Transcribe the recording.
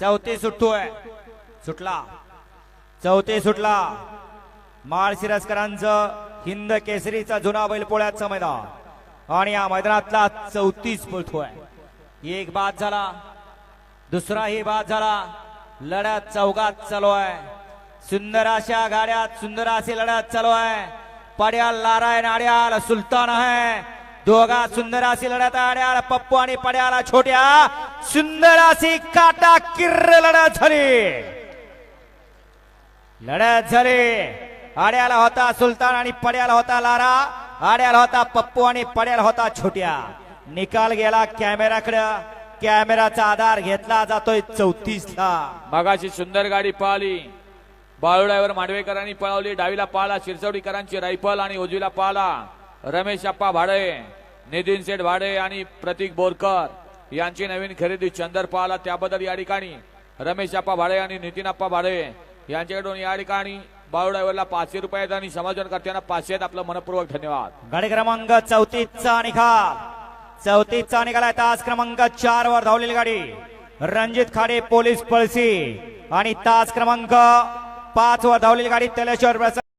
चौथी सुटतोय सुटला. चौथी सुटला. माळशिरसकरांचं हिंद केसरीचा जुना बैलपोळ्याचं मैदान. आणि या मैदानातला चौतीस पळतोय एक बाद झाला. दुसराही बाद झाला. लढ्यात चौकात चालू आहे. सुंदर अशा गाड्यात सुंदर अशी लढ्यात चालू आहे. पड्याल नारायण आड्याल सुलतान आहे. दोघा सुंदर अशी लढ्यात आहे. आड्याल पप्पू आणि पड्याला छोट्या सुंदर अशी काटा किर्र लढत झाली. लढत झाली. आड्याला होता सुलतान आणि पड्याला होता लारा. आड्याला होता पप्पू आणि पड्याला होता छोट्या. निकाल गेला कॅमेराकडं. कॅमेराचा आधार घेतला जातोय चौतीस ला मगाशी सुंदर गाडी पळाली बाळुड्यावर मांडवेकरांनी पळवली. डावीला पाळला शिरसवडीकरांची रायफल आणि उजवीला पाळला रमेश अप्पा भाडे नितीन शेठ भाडे आणि प्रतीक बोरकर. यांची नवीन खरेदी चंदर पाहला त्याबद्दल या ठिकाणी. रमेश अप्पा भाडे आणि नितीन अप्पा भाडे यांच्याकडून या ठिकाणी बाळुड्यावरला पाचशे रुपये आणि समाजन करताना पाचशे आहेत. आपलं मनपूर्वक धन्यवाद. गाडी क्रमांक चौतीसचा निकाल चौतीसचा निकाल आहे तास क्रमांक चार वर धावलेली गाडी. रणजित खाडे पोलीस पळसी. आणि तास क्रमांक पाच वर धावलेली गाडी तेलेश्वर प्रसाद